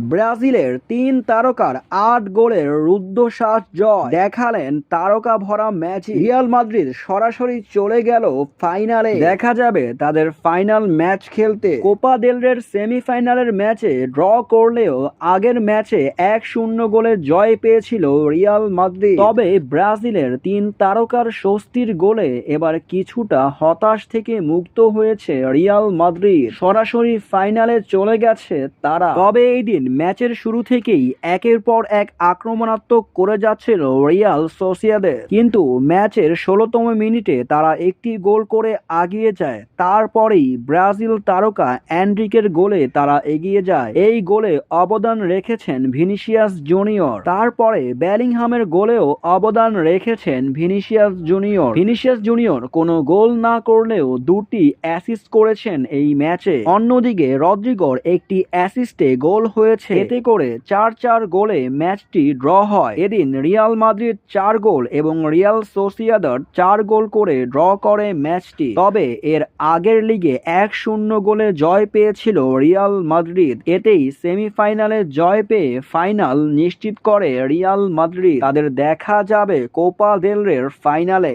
ব্রাজিলের তিন তারকার আট গোলের রুদ্ধশ্বাস জয়। দেখালেন তারকা ভরা ম্যাচে। রিয়াল মাদ্রিদ সরাসরি চলে গেল ফাইনালে। দেখা যাবে তাদের ফাইনাল ম্যাচ খেলতে। কোপা দেলরের সেমিফাইনালের ম্যাচে ড্র করলেও আগের ম্যাচে এক শূন্য গোলে জয় পেয়েছিল রিয়াল মাদ্রিদ। তবে ব্রাজিলের তিন তারকার স্বস্তির গোলে এবার কিছুটা হতাশ থেকে মুক্ত হয়েছে রিয়াল মাদ্রিদ। সরাসরি ফাইনালে চলে গেছে তারা। তবে এই দিন ম্যাচের শুরু থেকেই একের পর এক আক্রমণাত্মক করে যাচ্ছিল রিয়াল সোসিয়াদের। কিন্তু ম্যাচের ষোলোতম মিনিটে তারা একটি গোল করে আগিয়ে যায়। তারপরেই ব্রাজিল তারকা অ্যান্ড্রিকের গোলে তারা এগিয়ে যায়। এই গোলে অবদান রেখেছেন ভিনিসিয়াস জুনিয়র। তারপরে ব্যালিংহামের গোলেও অবদান রেখেছেন ভিনিসিয়াস জুনিয়র। ভিনিসিয়াস জুনিয়র কোনো গোল না করলেও দুটি অ্যাসিস্ট করেছেন এই ম্যাচে। অন্যদিকে রদ্রিগর একটি অ্যাসিস্টে গোল হয়েছে এতে করে চার চার গোলে ম্যাচটি ড্র হয়। এদিন রিয়াল মাদ্রিদ চার গোল এবং রিয়াল সোসিয়াদার চার গোল করে ড্র করে ম্যাচটি। তবে এর আগের লিগে এক শূন্য গোলে জয় পেয়েছিল রিয়াল মাদ্রিদ। এতেই সেমিফাইনালে জয় পেয়ে ফাইনাল নিশ্চিত করে রিয়াল মাদ্রিদ। তাদের দেখা যাবে কোপা দেলরের ফাইনালে।